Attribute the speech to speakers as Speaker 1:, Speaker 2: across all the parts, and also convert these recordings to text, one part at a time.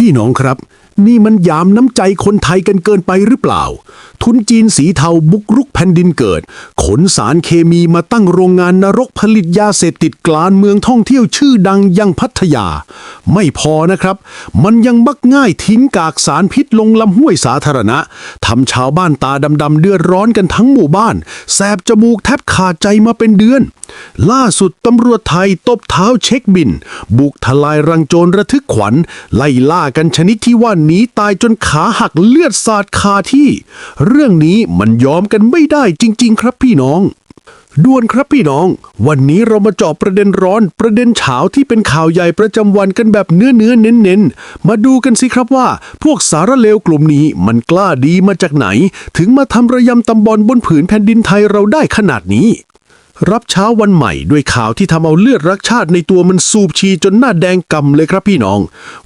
Speaker 1: พี่น้องครับ นี่มันยามน้ำใจคนไทยกันเกินไปหรือเปล่า ทุนจีนสีเทาบุกรุกแผ่นดินเกิด ขนสารเคมีมาตั้งโรงงานนรกผลิตยาเสพติดกลางเมืองท่องเที่ยวชื่อดังยังพัทยา ไม่พอนะครับ มันยังมักง่ายทิ้งกากสารพิษลงลำห้วยสาธารณะทำชาวบ้านตาดำๆเดือดร้อนกันทั้งหมู่บ้าน แสบจมูกแทบขาดใจมาเป็นเดือน ล่าสุดตำรวจไทยตบเท้าเช็คบิน บุกทลายรังโจรระทึกขวัญ ไล่ล่ากันชนิดที่ว่าหนีตายจนขาหักเลือดสาดคาที่ เรื่องนี้มันยอมกันไม่ได้จริง ๆ ครับพี่น้องด่วนครับพี่น้อง วันนี้เรามาเจาะประเด็นร้อน ประเด็นเฉาที่เป็นข่าวใหญ่ประจำวันกันแบบเนื้อเนื้อเน้นเน้นๆมาดูกันสิครับว่า พวกสารเลวกลุ่มนี้มันกล้าดีมาจากไหน ถึงมาทำระยำตำบอลบนผืนแผ่นดินไทยเราได้ขนาดนี้ รับเช้าวันใหม่ด้วยข่าวที่ทำเอาเลือดรักชาติในตัวมันสูบชีจนหน้าแดงกำเลยครับพี่น้อง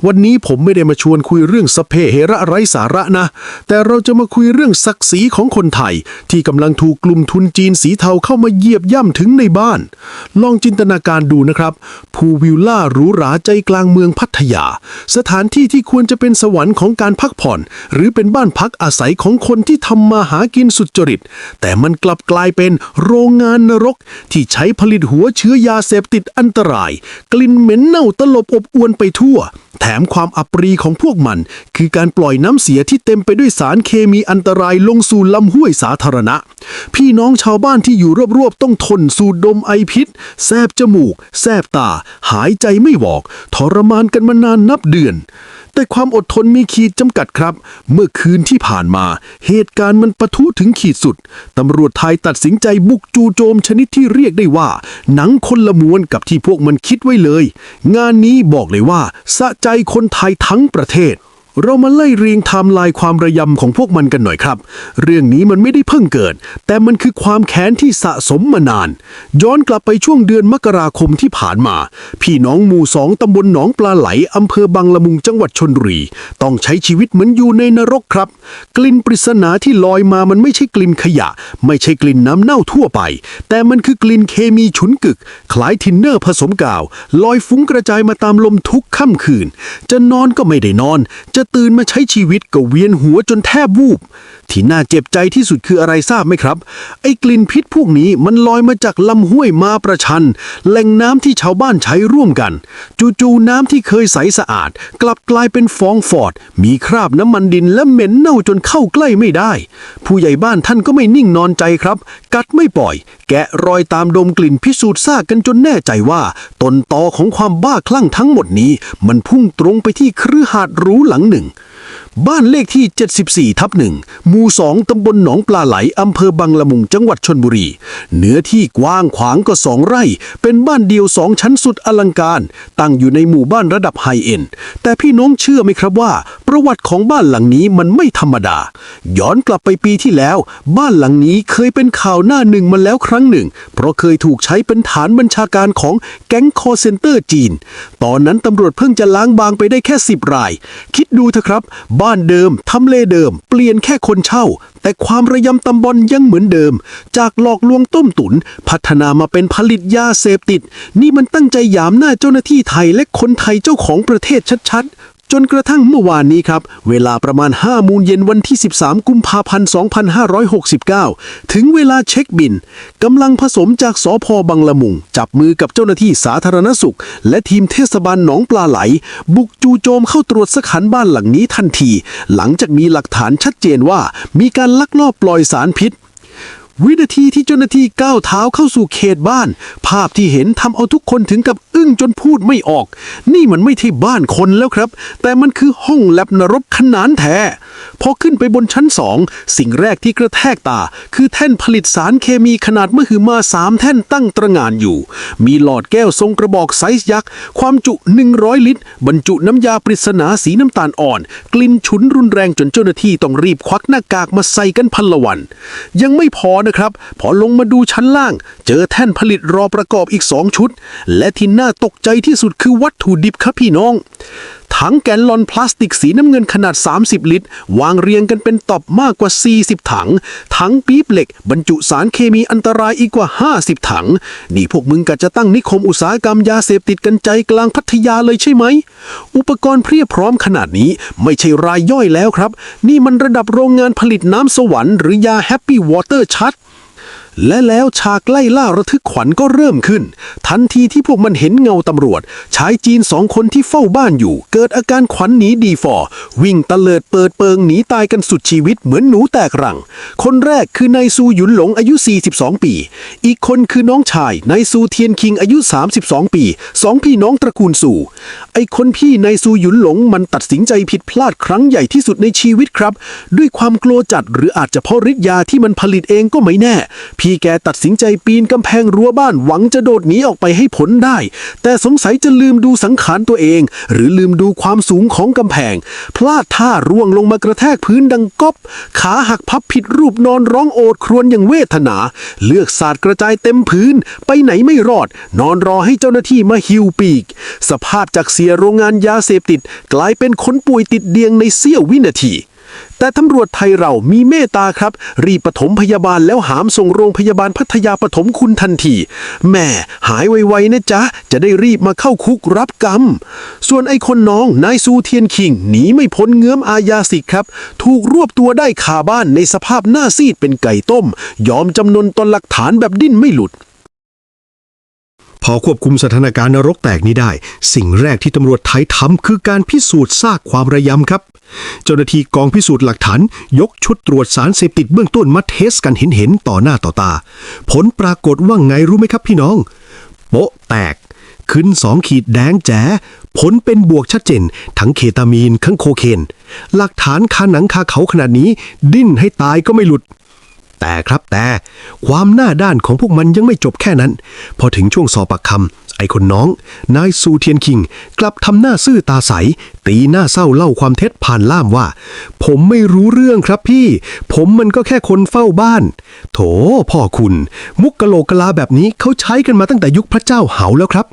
Speaker 1: วันนี้ผมไม่ได้มาชวนคุยเรื่องสเพเหระไร้สาระนะ แต่เราจะมาคุยเรื่องศักดิ์ศรีของคนไทย ที่กำลังถูกกลุ่มทุนจีนสีเทาเข้ามาเหยียบย่ำถึงในบ้าน ลองจินตนาการดูนะครับภูวิลล่าหรูหราใจกลางเมืองพัทยา สถานที่ที่ควรจะเป็นสวรรค์ของการพักผ่อน หรือเป็นบ้านพักอาศัยของคนที่ทำมาหากินสุดจริต แต่มันกลับกลายเป็นโรงงานนรกที่ใช้ผลิตหัวเชื้อยาเสพติดอันตราย กลิ่นเหม็นเน่าตลบอบอวนไปทั่ว แถมความอัปรีของพวกมัน คือการปล่อยน้ำเสียที่เต็มไปด้วยสารเคมีอันตรายลงสู่ลำห้วยสาธารณะ พี่น้องชาวบ้านที่อยู่รอบๆต้องทนสูดดมไอพิษ แสบจมูก แสบตา หายใจไม่หวอกทรมานกันมานานนับเดือน แต่ความอดทนมีขีดจำกัดครับ เมื่อคืนที่ผ่านมา เหตุการณ์มันปะทุถึงขีดสุด ตำรวจไทยตัดสินใจบุกจู่โจมชนิดที่เรียกได้ว่า หนังคนละม้วนกับที่พวกมันคิดไว้เลย งานนี้บอกเลยว่า สะใจคนไทยทั้งประเทศ เรามาไล่เรียงไทม์ไลน์ความระยำของพวกมันกันหน่อยครับ เรื่องนี้มันไม่ได้เพิ่งเกิด แต่มันคือความแค้นที่สะสมมานาน ย้อนกลับไปช่วงเดือนมกราคมที่ผ่านมา พี่น้องหมู่สองตำบลหนองปลาไหลอำเภอบางละมุงจังหวัดชนบุรี ต้องใช้ชีวิตเหมือนอยู่ในนรกครับ กลิ่นปริศนาที่ลอยมามันไม่ใช่กลิ่นขยะ ไม่ใช่กลิ่นน้ำเน่าทั่วไป แต่มันคือกลิ่นเคมีฉุนกึก คล้ายทินเนอร์ผสมกาว ลอยฟุ้งกระจายมาตามลมทุกค่ำคืน จะนอนก็ไม่ได้นอนจะตื่นมาใช้ชีวิตก็เวียนหัวจนแทบวูบ ที่น่าเจ็บใจที่สุดคืออะไรทราบไหมครับ ไอ้กลิ่นพิษพวกนี้มันลอยมาจากลำห้วยมาประชัน แหล่งน้ำที่ชาวบ้านใช้ร่วมกัน จู่ๆน้ำที่เคยใสสะอาด กลับกลายเป็นฟองฟอด มีคราบน้ำมันดินและเหม็นเน่าจนเข้าใกล้ไม่ได้ ผู้ใหญ่บ้านท่านก็ไม่นิ่งนอนใจครับ กัดไม่ปล่อย แกะรอยตามดมกลิ่นพิสูจน์ซากกันจนแน่ใจว่าต้นตอของความบ้าคลั่งทั้งหมดนี้ มันพุ่งตรงไปที่ครือหาดหรูหลังหนึ่งหนึ่ง บ้านเลขที่ 74 ทับหนึ่งหมู่สองตำบลหนองปลาไหล อำเภอบังละมุง จังหวัดชนบุรี เนื้อที่กว้างขวางก็สองไร่ เป็นบ้านเดียวสองชั้นสุดอลังการ ตั้งอยู่ในหมู่บ้านระดับไฮเอ็นด์แต่พี่น้องเชื่อไหมครับว่า ประวัติของบ้านหลังนี้มันไม่ธรรมดา ย้อนกลับไปปีที่แล้ว บ้านหลังนี้เคยเป็นข่าวหน้าหนึ่งมาแล้วครั้งหนึ่ง เพราะเคยถูกใช้เป็นฐานบัญชาการของแก๊งคอเซนเตอร์จีน ตอนนั้นตำรวจเพิ่งจะล้างบางไปได้แค่ 10 ราย คิดดูเถอะครับบ้านเดิม ทำเลเดิม เปลี่ยนแค่คนเช่า แต่ความระยำตำบอลยังเหมือนเดิม จากหลอกลวงต้มตุน พัฒนามาเป็นผลิตยาเสพติด นี่มันตั้งใจหยามหน้าเจ้าหน้าที่ไทยและคนไทยเจ้าของประเทศชัดๆ จนกระทั่งเมื่อวานนี้ครับ เวลาประมาณ5โมงเย็นวันที่ 13 กุมภาพันธ์ 2569 ถึงเวลาเช็คบินกำลังผสมจากสอพบังละมุง จับมือกับเจ้าหน้าที่สาธารณสุข และทีมเทศบาลหนองปลาไหล บุกจู่โจมเข้าตรวจสขันบ้านหลังนี้ทันที หลังจากมีหลักฐานชัดเจนว่า มีการลักลอบปล่อยสารพิษ วินาทีที่เจ้าหน้าที่ก้าวเท้าเข้าสู่เขตบ้าน ภาพที่เห็นทำเอาทุกคนถึงกับอึ้งจนพูดไม่ออก นี่มันไม่ใช่บ้านคนแล้วครับ แต่มันคือห้องแลบนรกขนานแท้ พอขึ้นไปบนชั้นสองสิ่งแรกที่กระแทกตา คือแท่นผลิตสารเคมีขนาดมหึมาสามแท่นตั้งตระงานอยู่ มีหลอดแก้วทรงกระบอกไซส์ยักษ์ ความจุ 100 ลิตร บรรจุน้ำยาปริศนาสีน้ำตาลอ่อน กลิ่นฉุนรุนแรงจนเจ้าหน้าที่ต้องรีบควักหน้ากากมาใส่กันพันละวัน ยังไม่พอนะครับ พอลงมาดูชั้นล่าง เจอแท่นผลิตรอประกอบอีกสองชุด และที่น่าตกใจที่สุดคือวัตถุดิบครับพี่น้อง ถังแกนลอนพลาสติกสีน้ำเงินขนาด 30 ลิตร วางเรียงกันเป็นตอบมากกว่า 40 ถัง ถังปี๊บเหล็ก บรรจุสารเคมีอันตรายอีกกว่า 50 ถัง นี่พวกมึงกะจะตั้งนิคมอุตสาหกรรมยาเสพติดกันใจกลางพัทยาเลยใช่ไหม อุปกรณ์เพียบพร้อมขนาดนี้ไม่ใช่รายย่อยแล้วครับ นี่มันระดับโรงงานผลิตน้ำสวรรค์หรือยาแฮปปี้วอเตอร์ชัด และแล้วฉากไล่ล่าระทึกขวัญก็เริ่มขึ้น ทันทีที่พวกมันเห็นเงาตำรวจ ชายจีนสองคนที่เฝ้าบ้านอยู่ เกิดอาการขวัญหนีดีฟอร์วิ่งตะเลิดเปิดเปิงหนีตายกันสุดชีวิตเหมือนหนูแตกรัง คนแรกคือนายซูหยุนหลงอายุ 42 ปี อีกคนคือน้องชายนายซูเทียนคิงอายุ 32 ปีสองพี่น้องตระกูลซูไอคนพี่นายซูหยุนหลงมันตัดสินใจผิดพลาดครั้งใหญ่ที่สุดในชีวิตครับ ด้วยความกลัวจัดหรืออาจจะเพราะฤทธิ์ยาที่มันผลิตเองก็ไม่แน่พี่แกตัดสินใจปีนกำแพงรั้วบ้านหวังจะโดดหนีออกไปให้พ้นได้ แต่สงสัยจะลืมดูสังขารตัวเอง หรือลืมดูความสูงของกำแพง พลาดท่าร่วงลงมากระแทกพื้นดังก๊อบ ขาหักพับผิดรูปนอนร้องโอดครวญอย่างเวทนา เลือกสาดกระจายเต็มพื้น ไปไหนไม่รอด นอนรอให้เจ้าหน้าที่มาหิวปีก สภาพจากเสียโรงงานยาเสพติด กลายเป็นคนป่วยติดเดียงในเสี้ยววินาที แต่ตำรวจไทยเรามีเมตตาครับ รีบปฐมพยาบาลแล้วหามส่งโรงพยาบาลพัทยาปฐมคุณทันที แม่หายไวๆนะจ๊ะ จะได้รีบมาเข้าคุกรับกรรม ส่วนไอ้คนน้องนายซูเทียนคิงหนีไม่พ้นเงื้อมอาญาสิครับ ถูกรวบตัวได้คาบ้านในสภาพหน้าซีดเป็นไก่ต้ม ยอมจำนนตนหลักฐานแบบดิ้นไม่หลุด
Speaker 2: พอควบคุมสถานการณ์นรกแตกนี้ได้ สิ่งแรกที่ตำรวจไทยทำคือการพิสูจน์ซากความระยำครับ เจ้าหน้าที่กองพิสูจน์หลักฐาน ยกชุดตรวจสารเสพติดเบื้องต้นมาเทสกันเห็นๆต่อหน้าต่อตา ผลปรากฏว่าไงรู้ไหมครับพี่น้อง โป๊ะแตก ขึ้นสองขีดแดงแจ๋ผลเป็นบวกชัดเจน ทั้งเคตามีนทั้งโคเคน หลักฐานคาหนังคาเขาขนาดนี้ ดิ้นให้ตายก็ไม่หลุด แต่ครับแต่ความหน้าด้านของพวกมันยังไม่จบแค่นั้น พอถึงช่วงสอบปากคำไอ้คนน้อง นายซูเทียนคิง กลับทำหน้าซื่อตาใส ตีหน้าเศร้าเล่าความเท็จผ่านล่ามว่า ผมไม่รู้เรื่องครับพี่ ผมมันก็แค่คนเฝ้าบ้าน โถพ่อคุณ มุกกะโหลกกะลาแบบนี้เขาใช้กันมาตั้งแต่ยุคพระเจ้าเหาแล้วครับ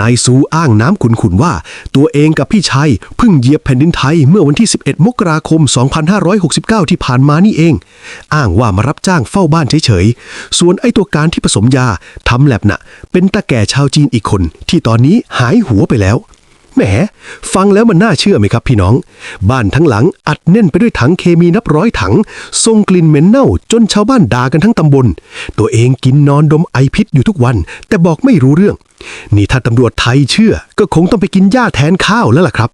Speaker 2: นายซูอ้างน้ำขุนๆว่า ตัวเองกับพี่ชัยเพิ่งเหยียบแผ่นดินไทยเมื่อวันที่ 11 มกราคม 2569 ที่ผ่านมานี่เอง อ้างว่ามารับจ้างเฝ้าบ้านเฉยๆ ส่วนไอ้ตัวการที่ผสมยาทำแลบน่ะเป็นตาแก่ชาวจีนอีกคน ที่ตอนนี้หายหัวไปแล้ว แหม ฟังแล้วมันน่าเชื่อไหมครับพี่น้อง บ้านทั้งหลังอัดแน่นไปด้วยถังเคมีนับร้อยถังส่งกลิ่นเหม็นเน่าจนชาวบ้านด่ากันทั้งตำบล ตัวเองกินนอนดมไอพิษอยู่ทุกวัน แต่บอกไม่รู้เรื่อง นี่ถ้าตำรวจไทยเชื่อ ก็คงต้องไปกินหญ้าแทนข้าวแล้วล่ะครับ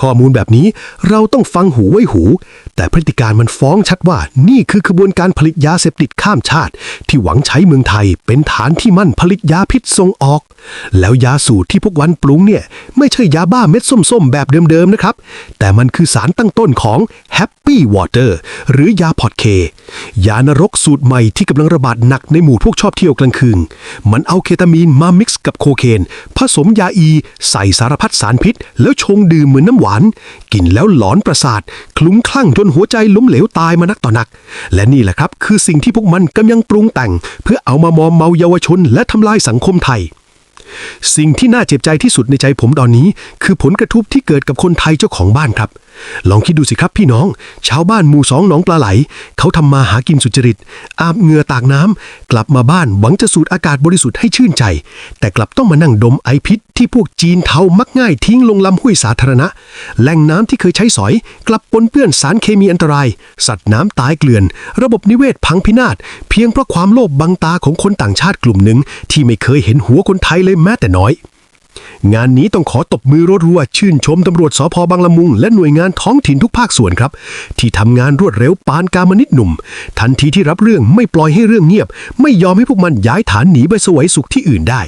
Speaker 2: ข้อมูลแบบนี้เราต้องฟังหูไว้หู แต่พฤติการมันฟ้องชัดว่านี่คือขบวนการผลิตยาเสพติดข้ามชาติ ที่หวังใช้เมืองไทยเป็นฐานที่มั่นผลิตยาพิษส่งออก แล้วยาสูตรที่พวกวันปรุงเนี่ย ไม่ใช่ยาบ้าเม็ดส้มๆ แบบเดิมๆนะครับ แต่มันคือสารตั้งต้นของ Happy Water หรือยาพอดเค ยานรกสูตรใหม่ที่กำลังระบาดหนักในหมู่พวกชอบเที่ยวกลางคืนมันเอาเคตามีนมามิกซ์กับโคเคน ผสมยาอี ใส่สารพัดสารพิษ แล้วชงดื่มเหมือนน้ำหวานกินแล้วหลอนประสาท คลุ้มคลั่งจนหัวใจล้มเหลวตายมานักต่อนัก และนี่แหละครับคือสิ่งที่พวกมันกำลังปรุงแต่ง เพื่อเอามามอมเมาเยาวชน และทำลายสังคมไทย สิ่งที่น่าเจ็บใจที่สุดในใจผมตอนนี้ คือผลกระทบที่เกิดกับคนไทยเจ้าของบ้านครับ ลองคิดดูสิครับพี่น้อง ชาวบ้านหมู่สองหนองปลาไหล เขาทำมาหากินสุจริต อาบเหงื่อตากน้ำ กลับมาบ้านหวังจะสูดอากาศบริสุทธิ์ให้ชื่นใจ แต่กลับต้องมานั่งดมไอพิษ ที่พวกจีนเทามักง่ายทิ้งลงลำห้วยสาธารณะ แหล่งน้ำที่เคยใช้สอย กลับปนเปื้อนสารเคมีอันตราย สัตว์น้ำตายเกลื่อน ระบบนิเวศพังพินาศ เพียงเพราะความโลภบังตาของคนต่างชาติกลุ่มหนึ่งที่ไม่เคยเห็นหัวคนไทยเลยแม้แต่น้อย งานนี้ต้องขอตบมือรัวๆชื่นชมตำรวจสพบางละมุง และหน่วยงานท้องถิ่นทุกภาคส่วนครับ ที่ทำงานรวดเร็วปานกามนิดหนุ่ม ทันทีที่รับเรื่องไม่ปล่อยให้เรื่องเงียบ ไม่ยอมให้พวกมันย้ายฐานหนีไปสวยสุขที่อื่นได้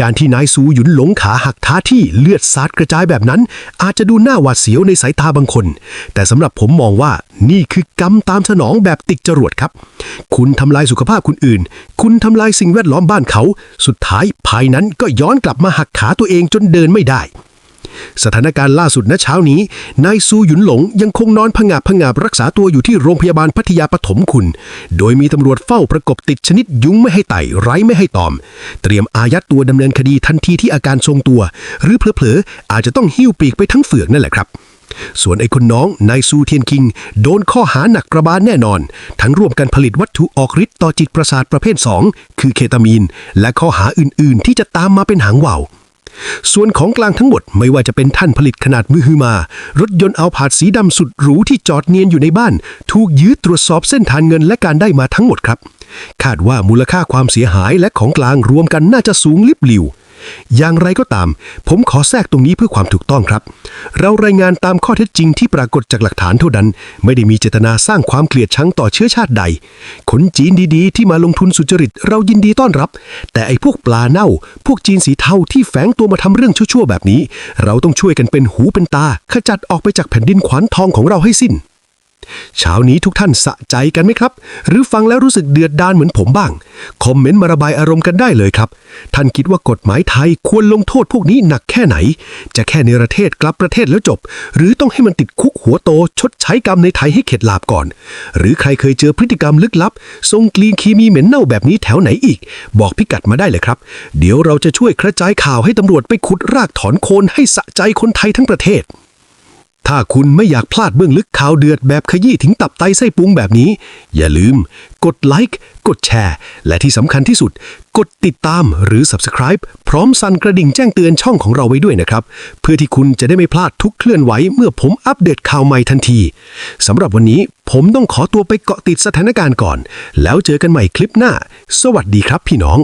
Speaker 2: การที่นายซูหยุนหลงขาหักท้าที่เลือดสาดกระจายแบบนั้น อาจจะดูหน้าหวาดเสียวในสายตาบางคน แต่สำหรับผมมองว่านี่คือกรรมตามสนองแบบติดจรวดครับ คุณทำลายสุขภาพคนอื่น คุณทำลายสิ่งแวดล้อมบ้านเขา สุดท้ายภายนั้นก็ย้อนกลับมาหักขาตัวเองจนเดินไม่ได้ สถานการณ์ล่าสุดณเช้านี้ นายซูหยุนหลงยังคงนอนผงาบผงาบรักษาตัวอยู่ที่โรงพยาบาลพัทยาปฐมคุณ โดยมีตำรวจเฝ้าประกบติดชนิดยุงไม่ให้ไต่ไร้ไม่ให้ตอม เตรียมอายัดตัวดำเนินคดีทันทีที่อาการทรงตัว หรือเผลอๆอาจจะต้องหิ้วปีกไปทั้งเฟือกนั่นแหละครับส่วนไอ้คนน้องนายซูเทียนคิง โดนข้อหาหนักกระบาลแน่นอน ทั้งร่วมกันผลิตวัตถุออกฤทธิ์ต่อจิตประสาทประเภท 2 คือเคตามีน และข้อหาอื่นๆ ที่จะตามมาเป็นหางว่าว ส่วนของกลางทั้งหมดไม่ว่าจะเป็นท่านผลิตขนาดมือฮือมา รถยนต์เอาผาดสีดำสุดหรูที่จอดเนียนอยู่ในบ้าน ถูกยื้อตรวจสอบเส้นทางเงินและการได้มาทั้งหมดครับ คาดว่ามูลค่าความเสียหายและของกลางรวมกันน่าจะสูงลิบหลิว อย่างไรก็ตาม ผมขอแทรกตรงนี้เพื่อความถูกต้องครับ เรารายงานตามข้อเท็จจริงที่ปรากฏจากหลักฐานเท่านั้น ไม่ได้มีเจตนาสร้างความเกลียดชังต่อเชื้อชาติใด คนจีนดีๆ ที่มาลงทุนสุจริตเรายินดีต้อนรับ แต่ไอ้พวกปลาเน่า พวกจีนสีเทาที่แฝงตัวมาทำเรื่องชั่วๆแบบนี้ เราต้องช่วยกันเป็นหูเป็นตา ขจัดออกไปจากแผ่นดินขวานทองของเราให้สิ้น เช้านี้ทุกท่านสะใจกันไหมครับ หรือฟังแล้วรู้สึกเดือดดานเหมือนผมบ้าง คอมเมนต์มาระบายอารมณ์กันได้เลยครับ ท่านคิดว่ากฎหมายไทยควรลงโทษพวกนี้หนักแค่ไหน จะแค่เนรเทศกลับประเทศแล้วจบ หรือต้องให้มันติดคุกหัวโต ชดใช้กรรมในไทยให้เข็ดหลาบก่อน หรือใครเคยเจอพฤติกรรมลึกลับ ทรงกลีนคีมีเหม็นเน่าแบบนี้แถวไหนอีก บอกพิกัดมาได้เลยครับ เดี๋ยวเราจะช่วยกระจายข่าวให้ตำรวจไปขุดรากถอนโคนให้สะใจคนไทยทั้งประเทศ ถ้าคุณไม่อยากพลาดเบื้องลึกข่าวเดือดแบบขยี้ถึงตับไตไส้พุงแบบนี้ อย่าลืม กดไลค์กดแชร์ และที่สำคัญที่สุด กดติดตามหรือ Subscribe พร้อมสั่นกระดิ่งแจ้งเตือนช่องของเราไว้ด้วยนะครับ เพื่อที่คุณจะได้ไม่พลาดทุกเคลื่อนไหวเมื่อผมอัปเดตข่าวใหม่ทันทีสำหรับวันนี้ผมต้องขอตัวไปเกาะติดสถานการณ์ก่อน แล้วเจอกันใหม่คลิปหน้า สวัสดีครับพี่น้อง